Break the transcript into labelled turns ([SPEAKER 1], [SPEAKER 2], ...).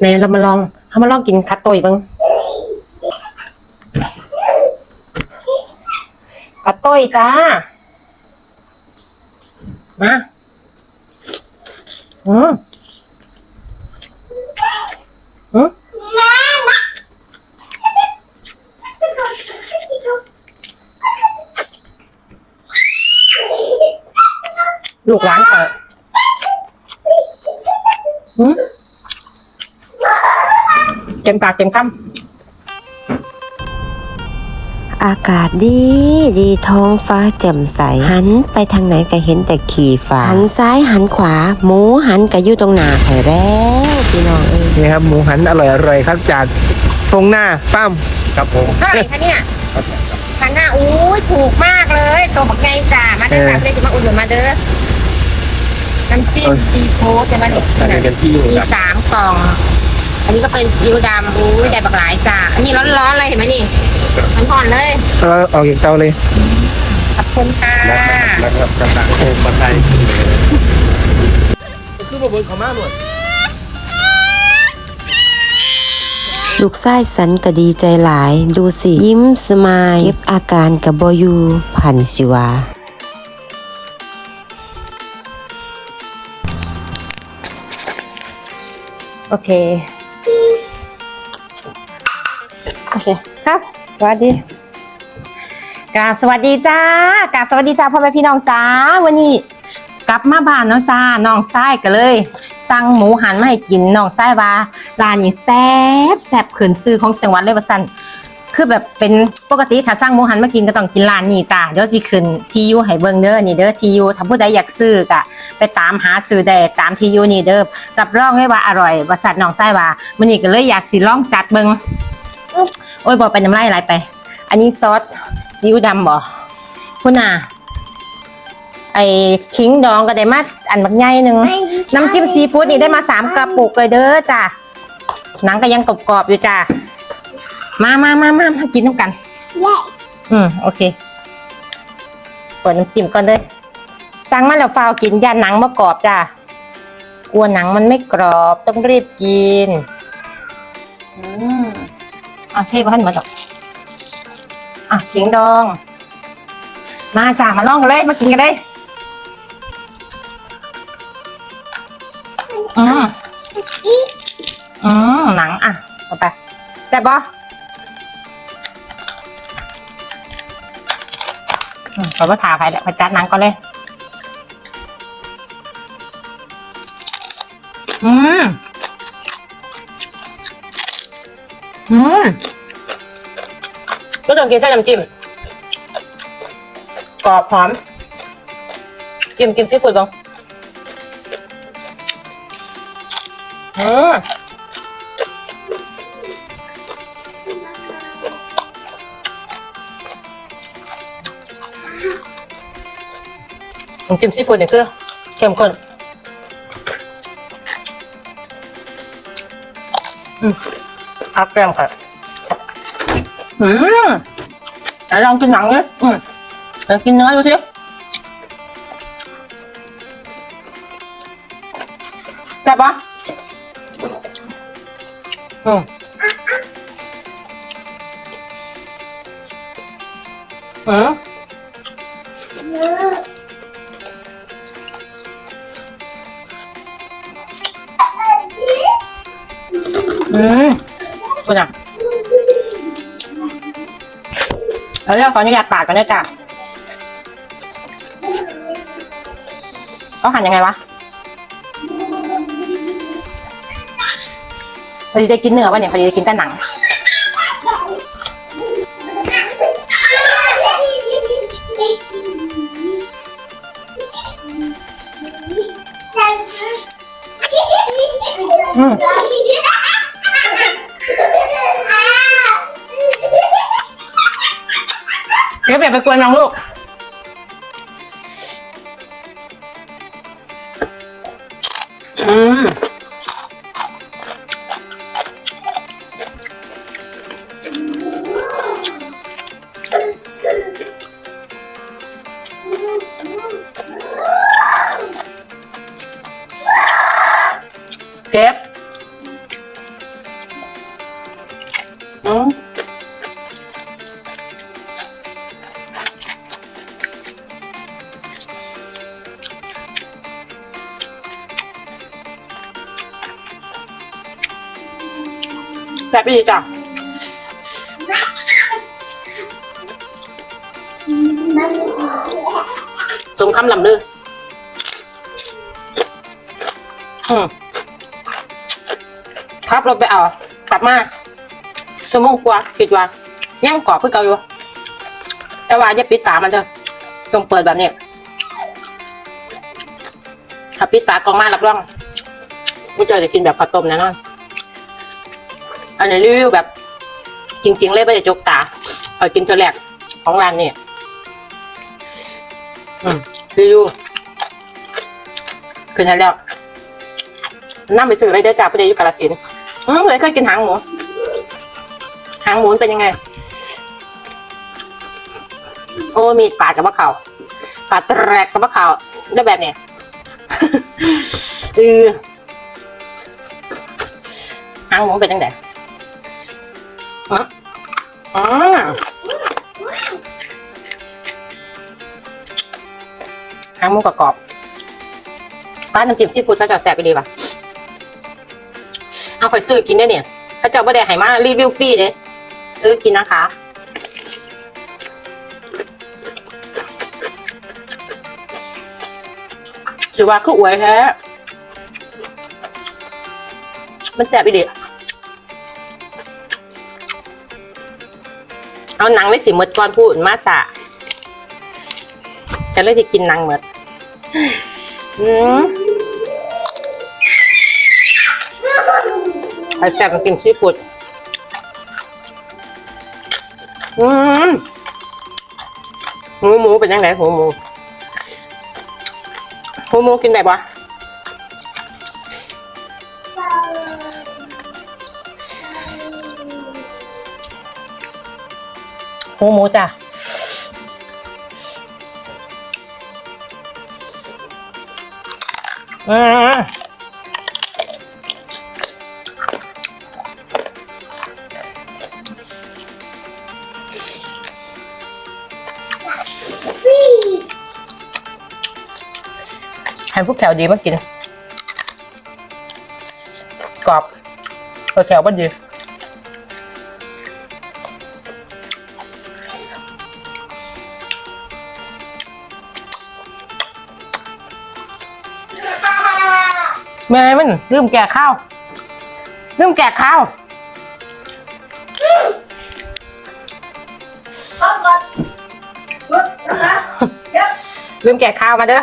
[SPEAKER 1] ในเรามาลองเรามาลองกินคัตโตยบ้างคัตโตยจ้า มาอืมอืมลูกหลานเปิดอืม ต็มปากเต็มคำ
[SPEAKER 2] อากาศดีดีท้องฟ้าแจ่มใส หันไปทางไหนก็เห็นแต่ขี่ฟ้าหันซ้ายหันขวา หมูหันก็อยู่ตรงหน้าไผ่แล้วพี่น้องเอ้ย
[SPEAKER 3] นี่ครับหมูหันอร่อยอร่อยๆครับจากตรงหน้าฟ้าร์มครับผม
[SPEAKER 1] เท่าไหร่คะเนี่ยพันห้าอุ้ยถูกมากเลยตัวบักไงจ้ามาเด้อค่ะเจ๊จะมาอุดหนุนมาเด้อน้ำจิ้มซีฟู้ดใช่ไหมนี่
[SPEAKER 3] อันนี้เป็นที่อยู่
[SPEAKER 1] มี
[SPEAKER 3] ครับ
[SPEAKER 1] สามกล่อง อันนี้ก็เป็นซีอิ๊วดำอุ้ยได้บักหลายจ้าอันนี้ร้อนๆเลยเห็นไหมนี่มันห่อนๆเลย
[SPEAKER 3] เราออกจากเตาเลย
[SPEAKER 1] ขอบคุณค่ะ
[SPEAKER 3] แล้วก็กำลังโอมาไทยคือมาบนขม่าหมด
[SPEAKER 2] ลูกไส้สันก็ดีใจหลาย ดูสิ ยิ้มสมายเก็บอาการกับบอยูพันสิวา
[SPEAKER 1] โอเค อเคครับสวัสดีกราบสวัสดีจ้ากราบสวัสดีจ้าพ่อแม่พี่น้องจ้าวันนี้กลับมาบ้านนาะจ้าน้องไส้ก็เลย สั่งหมูหันมาให้กินน้องไส้ว่าร้านนี้แซ่บแซ่บขืนซื้อของจังหวัดเลยว่าสันคือแบบเป็นปกติถ้าสั่งหมูหันมากินก็ต้องกินร้านนี้จ้าเดี๋ยวสิขึ้นทียูให้เบิ่งเด้อนี่เด้อทียูถ้าผู้ใดอยากซื้อก็ไปตามหาซื้อได้ตามทียูนี่เด้อรับรองเลยว่าอร่อยว่าสัตว์น้องไส้ว่ามื้อนี้ก็เลยอยากสิลองจัดเบิ่ง โอ้ยบ่ไปน้ำลายไหลไป อันนี้ซอสซีอิ๊วดำบ่คุณน่ะไอ้ขิงดองก็ได้มาอันบักใหญ่หนึ่งน้ำจิ้มซีฟู้ดนี่ได้มาสามกระปุกเลยเด้อจ้ะหนังก็ยังกรอบๆอยู่จ้ะมามามามามากินน้ำกัน
[SPEAKER 4] Yes.
[SPEAKER 1] อืมโอเคเปิดน้ำจิ้มก่อนเลยสั่งมาแล้วฟาวกินย่านหนังมากรอบจ้ะกลัวหนังมันไม่กรอบต้องรีบกินอืม อะเทบ้านหมดหรอกอะขิงดอง มาจ้ะมาลองกันเลยมากินกันเลยอืมอืมหนังอะเอาไปแซ่บปะอืมขอว่าถาไปแหละไปจัดหนังก่อนเลยอืม อืมก็ต้องกินใส่น้ำจิ้มกรอบหอม จิ้มจิ้มซีฟู้ดบ้างอืมจิ้มซีฟู้ดเนี่ยคือเข้มข้นอืม อัพแก้มค่ะอืมไหนลองกินหนัง คุณอะเราเรียกขออนุญาตปาดก่อนนะจ๊ะเขาหั่นยังไงวะพอดีได้กินเนื้อป่ะเนี่ยพอดีได้กินแต่หนังอืม เดี๋ยวแบบไปกวนน้องลูก อืมเก็บอืม ซ่บไปดีจ้ะสมคำลำลือขับราไปเอา กลับมาชั่วโมงกว่าคิดว่ายังกรอบเพื่อเก่าอยู่ แต่ว่าอย่าปิดฝามันเถอะต้องเปิดแบบนี้ถ้าปิดฝากล่องมารับรองกูจะจะกินแบบข้าวต้มแน่นอน อันนี้รีวิวแบบ จริง ๆ เลยไม่ได้จกตาเอากินเท่าแรกของร้านนี่รีวิวขึ้นให้แล้วนั่ไปซื้ออะไรได้อจ้าประเดี๋ยวยู่กาลสินอืมเลยเคยกินหางหมู หางหมูเป็นยังไง โอ้มีปาดกับมะเขาปาดแตรกกับมะเขาได้แบบเนี้ยเออหางหมูเป็นยังไง อ๋อหางหมูกรอบป้าน้ำจิ้มซีฟู้ดเขาจะแซ่บไปดีป่ะเอาข่อยซื้อกินได้เนี่ยถ้าเจ้าบ่ได้ให้มารีวิวฟรีเด้ซื้อกินนะคะสิว่าคืออวยแท้มันแซ่บอีเดี เอาหนังเลยสิมดก่อนพูดมาสะจะเลยสิกินหนังมดอืมไอแซ่บกินซีฟู้ดอืมหมูหมูเป็นยังไงหมูหมูโฮโมกินได้ปะ โฮโมจ้ะอ่าให้พวกแขวดีมากิน กรอบตัวแขวมันดี แม่มันลืมแกะข้าวลืมแกะข้าวลืมแกะข้าวมาเด้อ